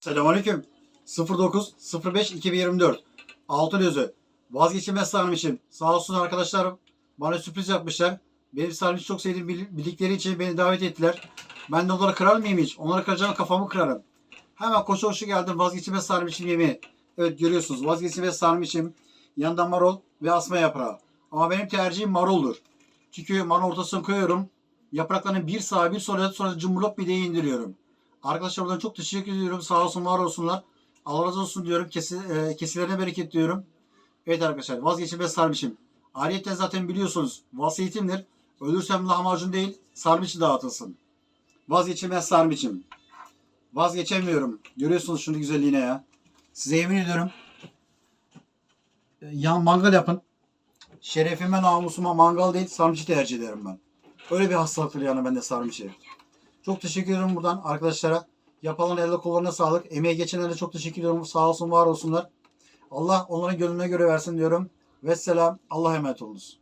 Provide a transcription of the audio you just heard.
Selamünaleyküm. 09 05 2024 Altın Özü. Vazgeçilmez sarım için. Sağ olsun arkadaşlarım. Bana sürpriz yapmışlar. Benim sarımı çok sevdiğim bil- bildikleri için beni davet ettiler. Ben de onları kırar mıyım hiç? Onları kıracağım kafamı kırarım. Hemen koşu koşu geldim vazgeçilmez sarım için yemeği. Evet görüyorsunuz vazgeçilmez sarım için yanında marul ve asma yaprağı. Ama benim tercihim maruldur. Çünkü marul ortasına koyuyorum. Yapraklarını bir sağa bir sola sonra cumhurlop mideye indiriyorum. Arkadaşlar buradan çok teşekkür ediyorum. Sağ olsun var olsunlar. Allah razı olsun diyorum. Kesi, e, kesilerine bereket diyorum. Evet arkadaşlar vazgeçilmez sarmışım. Ayrıca zaten biliyorsunuz vasiyetimdir. Ölürsem lahmacun değil sarmışı dağıtılsın. Vazgeçilmez sarmışım. Vazgeçemiyorum. Görüyorsunuz şunu güzelliğine ya. Size yemin ediyorum. e, Yan mangal yapın. Şerefime namusuma mangal değil sarmışı tercih ederim ben. Öyle bir hastalıktır yani bende sarmışı. Çok teşekkür ederim buradan arkadaşlara. Yapılan elde kollarına sağlık. Emeği geçenlere çok teşekkür ediyorum. Sağ olsun var olsunlar. Allah onların gönlüne göre versin diyorum. Vesselam. Allah'a emanet olunuz.